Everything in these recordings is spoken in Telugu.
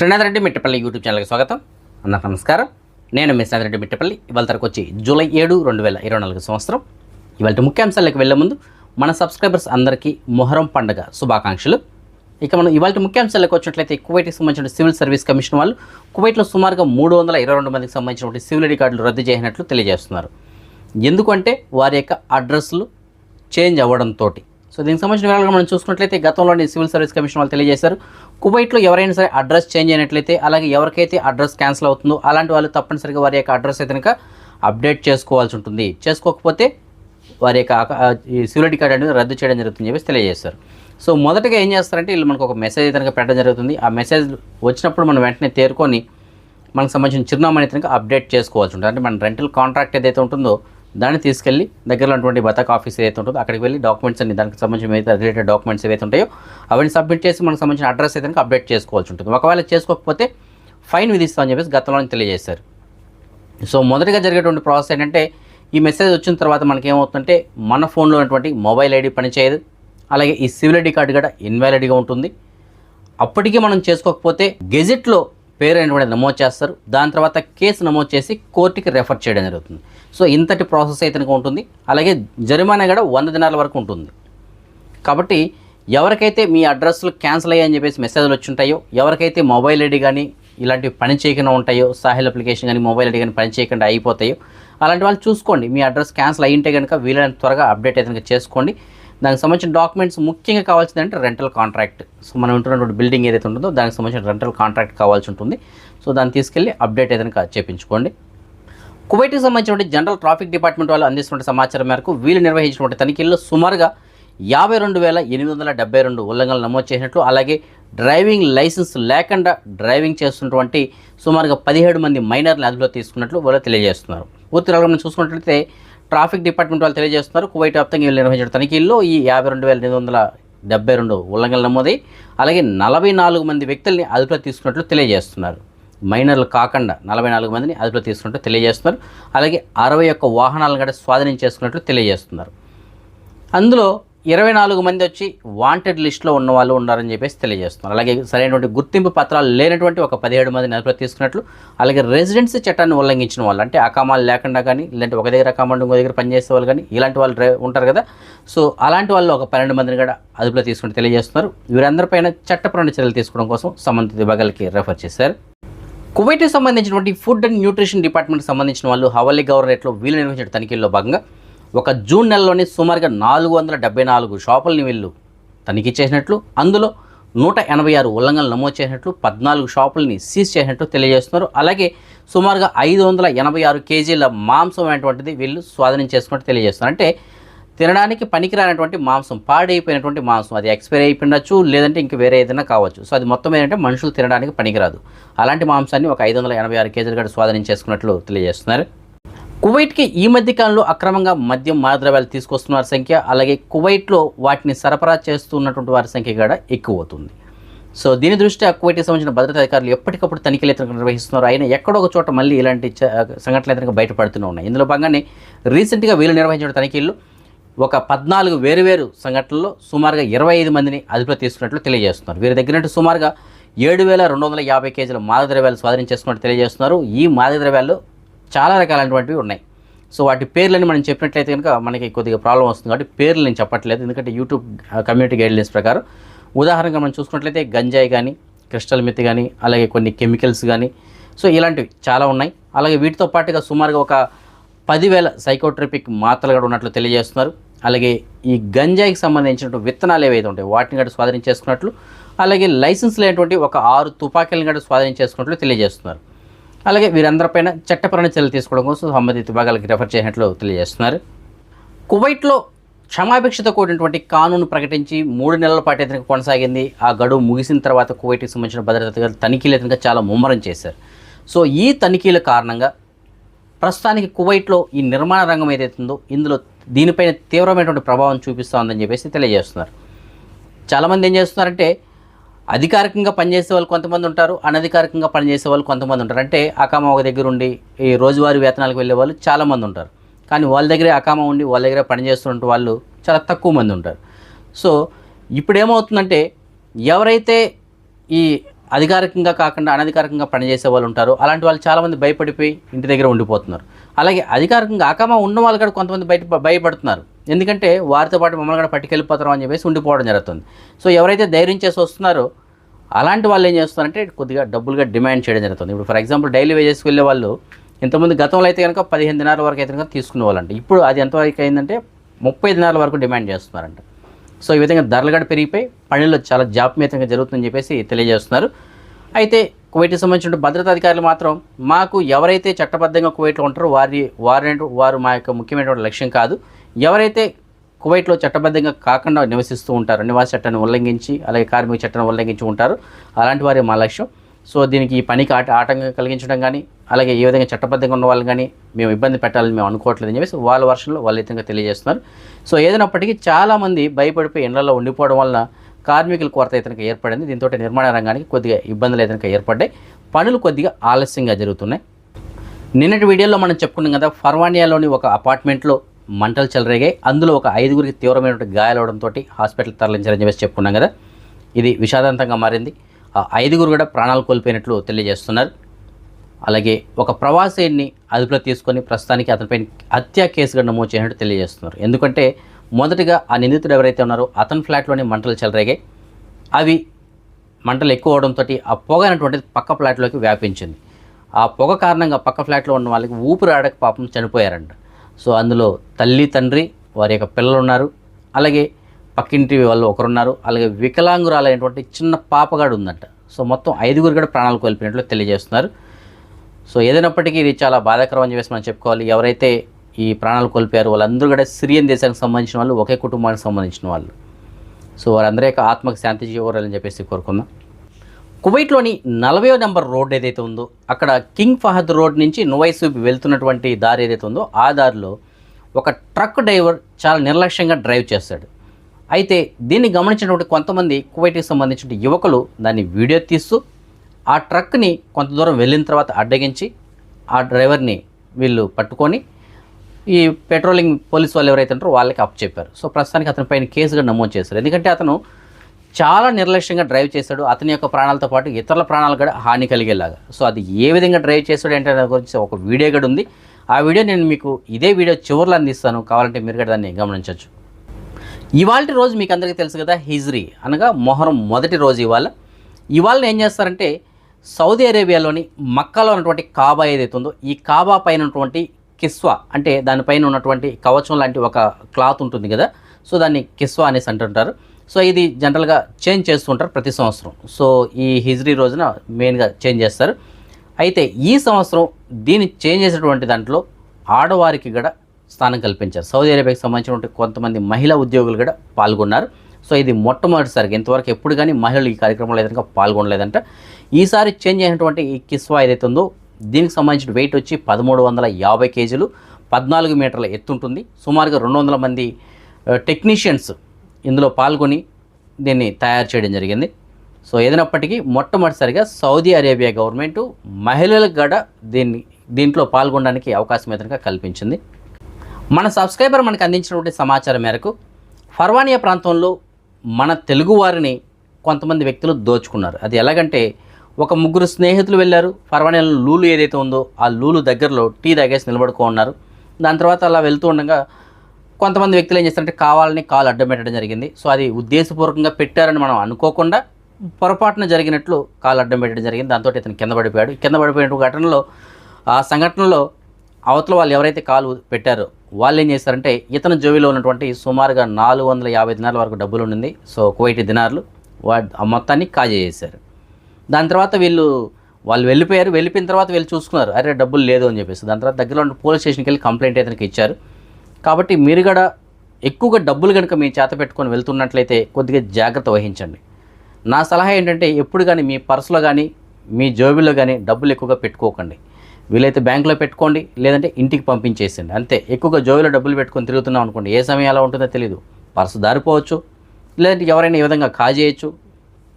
శ్రీనాథ్ రెడ్డి మిట్టపల్లి యూట్యూబ్ ఛానల్కి స్వాగతం. అన్న నమస్కారం. నేను మీ శ్రీనాథ్ రెడ్డి మిట్టపల్లి. ఇవాళ తరకు వచ్చి జూలై ఏడు రెండు వేల ఇరవై నాలుగు సంవత్సరం. ఇవాళ ముఖ్యాంశాలకు వెళ్ళే ముందు మన సబ్స్క్రైబర్స్ అందరికీ మొహరం పండుగ శుభాకాంక్షలు. ఇక మనం ఇవాళ ముఖ్యాంశాలకు వచ్చినట్లయితే కువైట్కి సంబంధించిన సివిల్ సర్వీస్ కమిషన్ వాళ్ళు కువైట్లో సుమారుగా మూడు వందల ఇరవై రెండు మందికి సంబంధించినటువంటి సివిల్ రికార్డులు రద్దు చేసినట్లు తెలియజేస్తున్నారు. ఎందుకంటే వారి యొక్క అడ్రస్లు చేంజ్ అవ్వడంతో సో దీనికి సంబంధించిన వివరాలు మనం చూసుకున్నట్లయితే గతంలోని సివిల్ సర్వీస్ కమిషన్ వాళ్ళు తెలియజేశారు. కువైట్లో ఎవరైనా సరే అడ్రస్ చేంజ్ అయినట్లయితే అలాగే ఎవరికైతే అడ్రస్ క్యాన్సిల్ అవుతుందో అలాంటి వాళ్ళు తప్పనిసరిగా వారి యొక్క అడ్రస్ అయితే కనుక అప్డేట్ చేసుకోవాల్సి ఉంటుంది. చేసుకోకపోతే వారి యొక్క అక- కార్డు సివిలిటీ అనేది రద్దు చేయడం జరుగుతుంది చెప్పేసి తెలియజేస్తారు సో మొదటగా ఏం చేస్తారంటే వీళ్ళు మనకు ఒక మెసేజ్ అయితే కనుక పెట్టడం జరుగుతుంది. ఆ మెసేజ్ వచ్చినప్పుడు మనం వెంటనే తేరుకొని మనకు సంబంధించిన చిరునామా అయితే కనుక అప్డేట్ చేసుకోవాల్సి ఉంటుంది. అంటే మన రెంటల్ కాంట్రాక్ట్ ఏదైతే ఉంటుందో దాన్ని తీసుకెళ్ళి దగ్గరలో ఉన్నటువంటి బతక ఆఫీస్ ఏదైతే ఉంటుందో అక్కడికి వెళ్ళి డాక్యుమెంట్స్ అన్ని దానికి సంబంధించిన ఏదైతే రిలేటెడ్ డాక్యుమెంట్స్ ఏవైతే ఉంటాయో అవన్నీ సబ్మిట్ చేసి మనకు సంబంధించిన అడ్రస్ అయితే అప్డేట్ చేసుకోవాల్సి ఉంటుంది. ఒకవేళ చేసుకోకపోతే ఫైన్ విధిస్తామని చెప్పేసి గతంలో తెలియజేశారు. సో మొదటిగా జరిగేటువంటి ప్రాసెస్ ఏంటంటే ఈ మెసేజ్ వచ్చిన తర్వాత మనకేమవుతుందంటే మన ఫోన్లో ఉన్నటువంటి మొబైల్ ఐడి పనిచేయదు. అలాగే ఈ సివిల్ ఐడి కార్డు కూడా ఇన్వాలిడ్గా ఉంటుంది. అప్పటికీ మనం చేసుకోకపోతే గెజెట్లో పేరు కూడా నమోదు చేస్తారు. దాని తర్వాత కేసు నమోదు చేసి కోర్టుకి రెఫర్ చేయడం జరుగుతుంది. సో ఇంతటి ప్రాసెస్ అయితే ఉంటుంది. అలాగే జరిమానా కూడా వంద దినాల వరకు ఉంటుంది. కాబట్టి ఎవరికైతే మీ అడ్రస్లు క్యాన్సిల్ అయ్యాయని చెప్పేసి మెసేజ్లు వచ్చుంటాయో ఎవరికైతే మొబైల్ ఐడి కానీ ఇలాంటివి పని చేయకుండా ఉంటాయో సాహిల్ అప్లికేషన్ కానీ మొబైల్ ఐడి కానీ పని చేయకుండా అయిపోతాయో అలాంటి వాళ్ళు చూసుకోండి. మీ అడ్రస్ క్యాన్సిల్ అయ్యింటే కనుక వీలైనంత త్వరగా అప్డేట్ అయితే కనుక చేసుకోండి. దానికి సంబంధించిన డాక్యుమెంట్స్ ముఖ్యంగా కావాల్సింది అంటే రెంటల్ కాంట్రాక్ట్ సో మనం ఉంటున్నటువంటి బిల్డింగ్ ఏదైతే ఉంటుందో దానికి సంబంధించిన రెంటల్ కాంట్రాక్ట్ కావాల్సి ఉంటుంది. సో దాన్ని తీసుకెళ్ళి అప్డేట్ ఏదైనా కనుక చేయించుకోండి కువైట్కి సంబంధించినటువంటి జనరల్ ట్రాఫిక్ డిపార్ట్మెంట్ వాళ్ళు అందిస్తున్న సమాచారం మేరకు వీళ్ళు నిర్వహించినటువంటి తనిఖీల్లో సుమారుగా యాభై రెండు వేల ఎనిమిది వందల డెబ్బై రెండు ఉల్లంఘనలు నమోదు చేసినట్లు అలాగే డ్రైవింగ్ లైసెన్స్ లేకుండా డ్రైవింగ్ చేస్తున్నటువంటి సుమారుగా పదిహేడు మంది మైనర్ని అదుపులో తీసుకున్నట్లు వాళ్ళు తెలియజేస్తున్నారు. పూర్తి రంగం చూసుకున్నట్లయితే ట్రాఫిక్ డిపార్ట్మెంట్ వాళ్ళు తెలియజేస్తున్నారు. కువైట్ వ్యాప్తంగా వీళ్ళు నిర్వహించిన తనిఖీల్లో ఈ యాభై రెండు వేల ఎనిమిది వందల డెబ్బై రెండు ఉల్లంఘనలు నమోదై అలాగే నలభై నాలుగు మంది వ్యక్తుల్ని అదుపులో తీసుకున్నట్లు తెలియజేస్తున్నారు. మైనర్లు కాకుండా నలభై నాలుగు మందిని అదుపులో తీసుకున్నట్టు తెలియజేస్తున్నారు. అలాగే అరవై ఒక్క వాహనాలను కూడా స్వాధీనం చేసుకున్నట్లు తెలియజేస్తున్నారు. అందులో ఇరవై నాలుగు మంది వచ్చి వాంటెడ్ లిస్ట్లో ఉన్న వాళ్ళు ఉన్నారని చెప్పేసి తెలియజేస్తున్నారు. అలాగే సరైనటువంటి గుర్తింపు పత్రాలు లేనటువంటి ఒక పదిహేడు మందిని అదుపులో తీసుకున్నట్లు అలాగే రెసిడెన్సీ చట్టాన్ని ఉల్లంఘించిన వాళ్ళు అంటే అకామాలు లేకుండా కానీ లేదంటే ఒక దగ్గర అకామాలు ఇంకో దగ్గర పనిచేసే వాళ్ళు కానీ ఇలాంటి వాళ్ళు ఉంటారు కదా. సో అలాంటి వాళ్ళు ఒక పన్నెండు మందిని కూడా అదుపులో తీసుకుని తెలియజేస్తున్నారు. వీరందరిపైన చట్టపరమైన చర్యలు తీసుకోవడం కోసం సంబంధిత విభాగాలకి రెఫర్ చేశారు. కువైట్కి సంబంధించినటువంటి ఫుడ్ అండ్ న్యూట్రిషన్ డిపార్ట్మెంట్కి సంబంధించిన వాళ్ళు హవల్లీ గవర్నరేట్లో వీళ్ళు నిర్వహించిన తనిఖీల్లో భాగంగా ఒక జూన్ నెలలోనే సుమారుగా నాలుగు వందల డెబ్బై నాలుగు షాపులని వీళ్ళు తనిఖీ చేసినట్లు అందులో నూట ఎనభై ఆరు ఉల్లంఘనలు నమోదు చేసినట్లు పద్నాలుగు షాపులని సీజ్ చేసినట్లు తెలియజేస్తున్నారు. అలాగే సుమారుగా ఐదు వందల ఎనభై ఆరు కేజీల మాంసం అనేటువంటిది వీళ్ళు స్వాధీనం చేసుకున్నట్టు తెలియజేస్తున్నారు. అంటే తినడానికి పనికిరానటువంటి మాంసం పాడైపోయినటువంటి మాంసం అది ఎక్స్పైర్ అయిపోయినచ్చు లేదంటే ఇంక వేరే ఏదైనా కావచ్చు. సో అది మొత్తం ఏంటంటే మనుషులు తినడానికి పనికిరాదు. అలాంటి మాంసాన్ని ఒక ఐదు వందల ఎనభై ఆరు కేజీలు కూడా స్వాధీనం చేసుకున్నట్లు తెలియజేస్తున్నారు. కువైట్కి ఈ మధ్య కాలంలో అక్రమంగా మద్యం మాదద్రవ్యాలు తీసుకొస్తున్న వారి సంఖ్య అలాగే కువైట్లో వాటిని సరఫరా చేస్తున్నటువంటి వారి సంఖ్య కూడా ఎక్కువ అవుతుంది సో దీని దృష్ట్యా కువైట్కి సంబంధించిన భద్రతా అధికారులు ఎప్పటికప్పుడు తనిఖీలు అయితే నిర్వహిస్తున్నారు. అయినా ఎక్కడో ఒక చోట మళ్ళీ ఇలాంటి సంఘటనలు అయితే బయటపడుతూనే ఉన్నాయి. ఇందులో భాగంగానే రీసెంట్గా వీళ్ళు నిర్వహించిన తనిఖీల్లో ఒక పద్నాలుగు వేరువేరు సంఘటనల్లో సుమారుగా ఇరవై ఐదు మందిని అదుపులో తీసుకున్నట్లు తెలియజేస్తున్నారు. వీరి దగ్గర నుండి సుమారుగా ఏడు వేల రెండు వందల యాభై కేజీల మాదద్రవ్యాలు స్వాధీనం చేసుకున్నట్టు తెలియజేస్తున్నారు. ఈ మాదక చాలా రకాలైనటువంటివి ఉన్నాయి. సో వాటి పేర్లని మనం చెప్పినట్లయితే కనుక మనకి కొద్దిగా ప్రాబ్లం వస్తుంది కాబట్టి పేర్లు నేను చెప్పట్లేదు. ఎందుకంటే యూట్యూబ్ కమ్యూనిటీ గైడ్లైన్స్ ప్రకారం ఉదాహరణగా మనం చూసుకున్నట్లయితే గంజాయి కానీ క్రిస్టల్ మిత్ కానీ అలాగే కొన్ని కెమికల్స్ కానీ సో ఇలాంటివి చాలా ఉన్నాయి. అలాగే వీటితో పాటుగా సుమారుగా ఒక పదివేల సైకోట్రిపిక్ మాత్రలు కూడా ఉన్నట్లు తెలియజేస్తున్నారు. అలాగే ఈ గంజాయికి సంబంధించినటువంటి విత్తనాలు ఏవైతే ఉంటాయి వాటిని కూడా స్వాధీనం చేసుకున్నట్లు అలాగే లైసెన్స్ లేనటువంటి ఒక ఆరు తుపాకీలను కూడా స్వాధీనం చేసుకున్నట్లు తెలియజేస్తున్నారు. అలాగే వీరందరిపైన చట్టపరమైన చర్యలు తీసుకోవడం కోసం సంబంధిత విభాగాలకు రెఫర్ చేసినట్లు తెలియజేస్తున్నారు. కువైట్లో క్షమాభిక్షతో కూడినటువంటి కానూను ప్రకటించి మూడు నెలల పాటు ఎతనికి కొనసాగింది. ఆ గడువు ముగిసిన తర్వాత కువైట్కి సంబంధించిన భద్రత తనిఖీలు అయితే చాలా ముమ్మరం చేశారు. సో ఈ తనిఖీల కారణంగా ప్రస్తుతానికి కువైట్లో ఈ నిర్మాణ రంగం ఏదైతుందో ఇందులో దీనిపైన తీవ్రమైనటువంటి ప్రభావం చూపిస్తోందని చెప్పేసి తెలియజేస్తున్నారు. చాలామంది ఏం చేస్తున్నారంటే అధికారికంగా పనిచేసే వాళ్ళు కొంతమంది ఉంటారు అనధికారికంగా పనిచేసే వాళ్ళు కొంతమంది ఉంటారు. అంటే అకామ ఒక దగ్గర ఉండి ఈ రోజువారీ వేతనాలకు వెళ్ళే వాళ్ళు చాలామంది ఉంటారు. కానీ వాళ్ళ దగ్గరే అకామ ఉండి వాళ్ళ దగ్గర పనిచేస్తున్న వాళ్ళు చాలా తక్కువ మంది ఉంటారు. సో ఇప్పుడు ఏమవుతుందంటే ఎవరైతే ఈ అధికారికంగా కాకుండా అనధికారికంగా పనిచేసే వాళ్ళు ఉంటారు అలాంటి వాళ్ళు చాలామంది భయపడిపోయి ఇంటి దగ్గర ఉండిపోతున్నారు. అలాగే అధికారికంగా అకామ ఉన్న వాళ్ళు కూడా కొంతమంది బయట భయపడుతున్నారు. ఎందుకంటే వారితో పాటు మమ్మల్ని కూడా పట్టుకెళ్ళిపోతారు అని చెప్పేసి ఉండిపోవడం జరుగుతుంది. సో ఎవరైతే ధైర్యం చేసి వస్తున్నారో అలాంటి వాళ్ళు ఏం చేస్తున్నారంటే కొద్దిగా డబ్బులుగా డిమాండ్ చేయడం జరుగుతుంది. ఇప్పుడు ఫర్ ఎగ్జాంపుల్ డైలీ వేజెస్కి వెళ్ళే వాళ్ళు ఇంతకుముందు గతంలో అయితే కనుక పదిహేను దినాల వరకు అయితే కనుక తీసుకునే వాళ్ళంట. ఇప్పుడు అది ఎంతవరకు అయిందంటే ముప్పై దినాల వరకు డిమాండ్ చేస్తున్నారంట. సో ఈ విధంగా ధరలు కూడా పెరిగిపోయి పనుల్లో చాలా జాప్యతంగా జరుగుతుందని చెప్పేసి తెలియజేస్తున్నారు. అయితే కువైట్కి సంబంధించిన భద్రతా అధికారులు మాత్రం మాకు ఎవరైతే చట్టబద్ధంగా కువైట్లో ఉంటారో వారి వారి వారు మా యొక్క ముఖ్యమైనటువంటి లక్ష్యం కాదు. ఎవరైతే కువైట్లో చట్టబద్ధంగా కాకుండా నివసిస్తూ ఉంటారు నివాస చట్టాన్ని ఉల్లంఘించి అలాగే కార్మిక చట్టాన్ని ఉల్లంఘించి ఉంటారు అలాంటి వారే మా లక్ష్యం. సో దీనికి ఈ పనికి ఆట ఆటంకం కలిగించడం కానీ అలాగే ఏ విధంగా చట్టబద్ధంగా ఉన్న వాళ్ళు కానీ మేము ఇబ్బంది పెట్టాలని మేము అనుకోవట్లేదని చెప్పేసి వాళ్ళ వర్షంలో వాళ్ళు తెలియజేస్తున్నారు. సో ఏదైనప్పటికీ చాలామంది భయపడిపోయి ఎండలో ఉండిపోవడం వలన కార్మికుల కొరత ఇతనికి ఏర్పడింది. దీంతో నిర్మాణ రంగానికి కొద్దిగా ఇబ్బందులు ఇతనికి ఏర్పడ్డాయి. పనులు కొద్దిగా ఆలస్యంగా జరుగుతున్నాయి. నిన్నటి వీడియోలో మనం చెప్పుకున్నాం కదా ఫర్వానియాలోని ఒక అపార్ట్మెంట్లో మంటలు చెలరేగాయి. అందులో ఒక ఐదుగురికి తీవ్రమైనటువంటి గాయాలవడంతో హాస్పిటల్ తరలించారని చెప్పేసి చెప్పుకున్నాం కదా. ఇది విషాదాంతంగా మారింది. ఆ ఐదుగురు కూడా ప్రాణాలు కోల్పోయినట్లు తెలియజేస్తున్నారు. అలాగే ఒక ప్రవాసీని అదుపులో తీసుకొని ప్రస్తుతానికి అతనిపై హత్యా కేసుగా నమోదు చేసినట్టు తెలియజేస్తున్నారు. ఎందుకంటే మొదటగా ఆ నిందితుడు ఎవరైతే ఉన్నారో అతని ఫ్లాట్లోని మంటలు చెలరేగాయి. అవి మంటలు ఎక్కువ అవడంతో ఆ పొగ అనేటువంటిది పక్క ఫ్లాట్లోకి వ్యాపించింది. ఆ పొగ కారణంగా పక్క ఫ్లాట్లో ఉన్న వాళ్ళకి ఊపిరి ఆడక పాపం చనిపోయారంట. సో అందులో తల్లి తండ్రి వారి యొక్క పిల్లలు ఉన్నారు అలాగే పక్కింటి వాళ్ళు ఒకరున్నారు. అలాగే వికలాంగురాలైనటువంటి చిన్న పాపగాడు ఉందంట. సో మొత్తం ఐదుగురు కూడా ప్రాణాలు కోల్పోయినట్లు తెలియజేస్తున్నారు. సో ఏదైనప్పటికీ ఇది చాలా బాధాకరం అని చెప్పేసి మనం చెప్పుకోవాలి. ఎవరైతే ఈ ప్రాణాలు కోల్పోయారు వాళ్ళందరూ కూడా సిరియన్ దేశానికి సంబంధించిన వాళ్ళు ఒకే కుటుంబానికి సంబంధించిన వాళ్ళు. సో వారందరి యొక్క ఆత్మకు శాంతి చేకూరాలని చెప్పేసి కోరుకుందాం. కువైట్లోని నలభై నెంబర్ రోడ్ ఏదైతే ఉందో అక్కడ కింగ్ ఫహద్ రోడ్ నుంచి నువైసూబ్ వెళ్తున్నటువంటి దారి ఏదైతే ఉందో ఆ దారిలో ఒక ట్రక్ డ్రైవర్ చాలా నిర్లక్ష్యంగా డ్రైవ్ చేస్తాడు. అయితే దీన్ని గమనించినటువంటి కొంతమంది కువైట్కి సంబంధించిన యువకులు దాన్ని వీడియో తీస్తూ ఆ ట్రక్ని కొంత దూరం వెళ్ళిన తర్వాత అడ్డగించి ఆ డ్రైవర్ని వీళ్ళు పట్టుకొని ఈ పెట్రోలింగ్ పోలీస్ వాళ్ళు ఎవరైతే ఉంటారో వాళ్ళకి అప్ చెప్పారు సో ప్రస్తుతానికి అతని పైన కేసుగా నమోదు చేశారు. ఎందుకంటే అతను చాలా నిర్లక్ష్యంగా డ్రైవ్ చేశాడు. అతని యొక్క ప్రాణాలతో పాటు ఇతరుల ప్రాణాలు కూడా హాని కలిగేలాగా. సో అది ఏ విధంగా డ్రైవ్ చేశాడు అంటే దాని గురించి ఒక వీడియో కూడా ఉంది. ఆ వీడియో నేను మీకు ఇదే వీడియో చివరిలో అందిస్తాను. కావాలంటే మీరు కూడా దాన్ని గమనించవచ్చు. ఇవాళ రోజు మీకు అందరికీ తెలుసు కదా హిజ్రీ అనగా మొహరం మొదటి రోజు ఇవాళ. ఇవాళ ఏం చేస్తారంటే సౌదీ అరేబియాలోని మక్కాలో ఉన్నటువంటి కాబా ఏదైతే ఉందో ఈ కాబా పైన ఉన్నటువంటి కిస్వా అంటే దానిపైన ఉన్నటువంటి కవచం లాంటి ఒక క్లాత్ ఉంటుంది కదా సో దాన్ని కిస్వా అనేసి అంటుంటారు. సో ఇది జనరల్గా చేంజ్ చేస్తుంటారు ప్రతి సంవత్సరం. సో ఈ హిజ్రీ రోజున మెయిన్గా చేంజ్ చేస్తారు. అయితే ఈ సంవత్సరం దీన్ని చేంజ్ చేసినటువంటి దాంట్లో ఆడవారికి కూడా స్థానం కల్పించారు. సౌదీ అరేబియాకి సంబంధించినటువంటి కొంతమంది మహిళా ఉద్యోగులు కూడా పాల్గొన్నారు. సో ఇది మొట్టమొదటిసారిగా ఇంతవరకు ఎప్పుడు కానీ మహిళలు ఈ కార్యక్రమంలో ఏదైనా పాల్గొనలేదంట. ఈసారి చేంజ్ అయినటువంటి ఈ కిస్వా ఏదైతే ఉందో దీనికి సంబంధించిన వెయిట్ వచ్చి పదమూడు వందల యాభై కేజీలు పద్నాలుగు మీటర్ల ఎత్తుంటుంది సుమారుగా రెండు వందల మంది టెక్నీషియన్స్ ఇందులో పాల్గొని దీన్ని తయారు చేయడం జరిగింది. సో ఏదైనప్పటికీ మొట్టమొదటిసారిగా సౌదీ అరేబియా గవర్నమెంట్ మహిళలకు కూడా దీన్ని దీంట్లో పాల్గొనడానికి అవకాశం ఏదైనా కల్పించింది. మన సబ్స్క్రైబర్ మనకు అందించినటువంటి సమాచారం మేరకు ఫర్వానియా ప్రాంతంలో మన తెలుగు వారిని కొంతమంది వ్యక్తులు దోచుకున్నారు. అది ఎలాగంటే ఒక ముగ్గురు స్నేహితులు వెళ్ళారు. ఫర్వానియాలో లూలు ఏదైతే ఉందో ఆ లూలు దగ్గరలో టీ తాగేసి నిలబడుకో ఉన్నారు దాని తర్వాత అలా వెళ్తూ ఉండగా కొంతమంది వ్యక్తులు ఏం చేస్తారంటే కావాలని కాలు అడ్డం పెట్టడం జరిగింది. సో అది ఉద్దేశపూర్వకంగా పెట్టారని మనం అనుకోకుండా పొరపాటున జరిగినట్లు కాలు అడ్డం పెట్టడం జరిగింది. దాంతో ఇతను కింద పడిపోయాడు. కింద పడిపోయిన ఘటనలో ఆ సంఘటనలో అవతల వాళ్ళు ఎవరైతే కాలు పెట్టారో వాళ్ళు ఏం చేస్తారంటే ఇతని జోబీలో ఉన్నటువంటి సుమారుగా నాలుగు వందల యాభై దినాల వరకు డబ్బులు ఉండింది. సో కువైటి దినార్లు వా ఆ మొత్తాన్ని కాజేసేశారు దాని తర్వాత వీళ్ళు వాళ్ళు వెళ్ళిపోయారు. వెళ్ళిపోయిన తర్వాత వీళ్ళు చూసుకున్నారు. అరే డబ్బులు లేదు అని చెప్పేసి. దాని తర్వాత దగ్గరలో ఉన్న పోలీస్ స్టేషన్కి వెళ్ళి కంప్లైంట్ ఇతనికి ఇచ్చారు. కాబట్టి మీరు కూడా ఎక్కువగా డబ్బులు కనుక మీ చేత పెట్టుకొని వెళ్తున్నట్లయితే కొద్దిగా జాగ్రత్త వహించండి. నా సలహా ఏంటంటే ఎప్పుడు కానీ మీ పర్సులో కానీ మీ జోబిలో కానీ డబ్బులు ఎక్కువగా పెట్టుకోకండి. వీలైతే బ్యాంకులో పెట్టుకోండి లేదంటే ఇంటికి పంపించేసిండి అంతే ఎక్కువగా జోబిలో డబ్బులు పెట్టుకొని తిరుగుతున్నాం అనుకోండి ఏ సమయం ఎలా ఉంటుందో తెలియదు పర్సు దారిపోవచ్చు లేదంటే ఎవరైనా ఈ విధంగా కాజేయచ్చు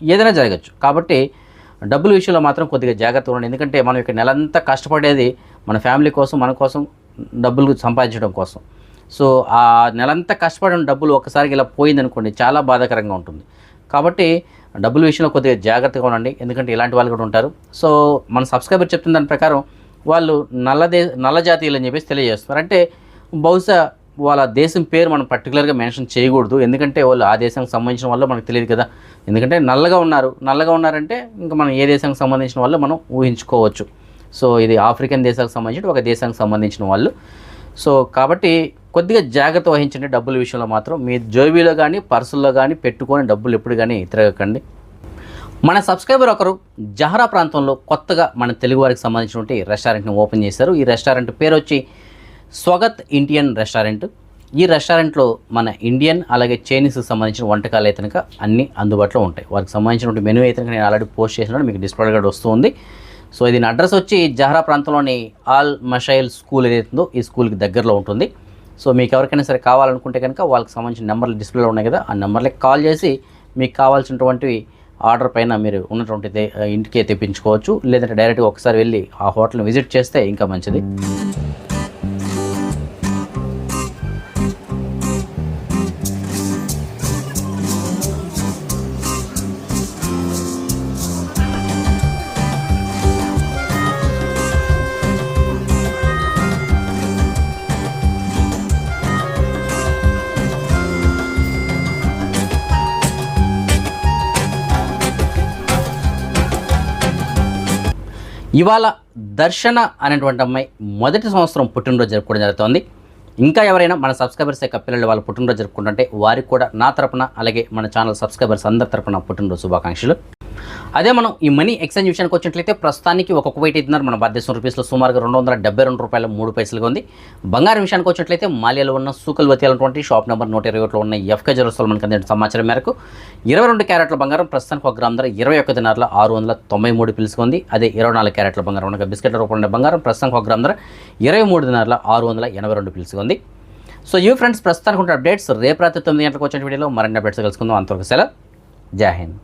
ఏదైనా జరగచ్చు. కాబట్టి డబ్బుల విషయంలో మాత్రం కొద్దిగా జాగ్రత్త ఉండండి. ఎందుకంటే మనం ఇక్కడ నెలంతా కష్టపడేది మన ఫ్యామిలీ కోసం మన కోసం డబ్బులు సంపాదించడం కోసం. సో ఆ నెలంతా కష్టపడిన డబ్బులు ఒక్కసారికి ఇలా పోయిందనుకోండి చాలా బాధాకరంగా ఉంటుంది. కాబట్టి డబ్బుల విషయంలో కొద్దిగా జాగ్రత్తగా ఉండండి ఎందుకంటే ఇలాంటి వాళ్ళు కూడా ఉంటారు. సో మన సబ్స్క్రైబర్ చెప్తున్న దాని ప్రకారం వాళ్ళు నల్ల దే నల్ల జాతీయులు అని చెప్పేసి తెలియజేస్తున్నారు. అంటే బహుశా వాళ్ళ దేశం పేరు మనం పర్టికులర్గా మెన్షన్ చేయకూడదు ఎందుకంటే వాళ్ళు ఆ దేశానికి సంబంధించిన వాళ్ళు మనకు తెలియదు కదా. ఎందుకంటే నల్లగా ఉన్నారు నల్లగా ఉన్నారంటే ఇంకా మనం ఏ దేశానికి సంబంధించిన వాళ్ళు మనం ఊహించుకోవచ్చు. సో ఇది ఆఫ్రికన్ దేశాలకు సంబంధించిన ఒక దేశానికి సంబంధించిన వాళ్ళు. సో కాబట్టి కొద్దిగా జాగ్రత్త వహించండి డబ్బుల విషయంలో మాత్రం. మీ జోబీలో కానీ పర్సుల్లో కానీ పెట్టుకొని డబ్బులు ఎప్పుడు కానీ తిరగకండి. మన సబ్స్క్రైబర్ ఒకరు జహరా ప్రాంతంలో కొత్తగా మన తెలుగు వారికి సంబంధించినటువంటి రెస్టారెంట్ని ఓపెన్ చేశారు. ఈ రెస్టారెంట్ పేరు వచ్చి స్వగత్ ఇండియన్ రెస్టారెంట్. ఈ రెస్టారెంట్లో మన ఇండియన్ అలాగే చైనీస్కి సంబంధించిన వంటకాలు అయితే కనుక అన్నీ అందుబాటులో ఉంటాయి. వారికి సంబంధించినటువంటి మెనూ అయితే నేను ఆల్రెడీ పోస్ట్ చేసినప్పుడు మీకు డిస్ప్లే కూడా వస్తుంది సో ఇది అడ్రస్ వచ్చి జహరా ప్రాంతంలోని ఆల్ మషైల్ స్కూల్ ఏదైతుందో ఈ స్కూల్కి దగ్గరలో ఉంటుంది. సో మీకు ఎవరికైనా సరే కావాలనుకుంటే కనుక వాళ్ళకి సంబంధించిన నెంబర్లు డిస్ప్లేలో ఉన్నాయి కదా ఆ నెంబర్లకి కాల్ చేసి మీకు కావాల్సినటువంటి ఆర్డర్ పైన మీరు ఉన్నటువంటి ఇంటికే తెప్పించుకోవచ్చు. లేదంటే డైరెక్ట్గా ఒకసారి వెళ్ళి ఆ హోటల్ని విజిట్ చేస్తే ఇంకా మంచిది. ఇవాళ దర్శన అనేటువంటి అమ్మాయి మొదటి సంవత్సరం పుట్టినరోజు జరుపుకోవడం జరుగుతోంది. ఇంకా ఎవరైనా మన సబ్స్క్రైబర్స్ యొక్క పిల్లలు వాళ్ళ పుట్టినరోజు జరుపుకుంటుంటే వారికి కూడా నా తరపున అలాగే మన ఛానల్ సబ్స్క్రైబర్స్ అందరి తరపున పుట్టినరోజు శుభాకాంక్షలు. అదే మనం ఈ మనీ ఎక్స్చేంజ్ విషయానికి వచ్చినట్లయితే ప్రస్తుతానికి ఒక కువైట్ ఇద్దరు మన భారతదేశం రూపీస్లో సుమారుగా రెండు వందల డెబ్బై రెండు రూపాయల మూడు పైసలుగా ఉంది. బంగారం విషయానికి వచ్చినట్లయితే మాలియాలో ఉన్న సూకల్వతి అనేటువంటి షాప్ నెంబర్ నూట ఇరవై ఒకటిలో ఉన్న ఎఫ్కే జరుస్తాలు మనకు అందిన సమాచారం మేరకు ఇరవై రెండు క్యారెట్ల బంగారం ప్రస్తుతానికి ఒక గ్రామ్ ధర ఇరవై ఒక్క దినార్ల ఆరు వందల తొంభై మూడు పిలుసుకు ఉంది. అదే ఇరవై నాలుగు క్యారెట్ల బంగారం ఉండగా బిస్కెట్ల రూపంలో బంగారం ప్రస్తుతానికి ఒక గ్రామ్ ధర ఇరవై మూడు దినార్ల ఆరు వందల ఎనభై రెండు పిలుచుకుంది సో యూ ఫ్రెండ్స్ ప్రస్తుతానికి ఉన్న అప్డేట్స్. రేపు రాత్రి తొమ్మిది గంటలకు వచ్చిన వీడియోలో మరిన్ని అప్డేట్స్ కలుసుకుందాం అంతవరకు సెలవు. జై హింద్.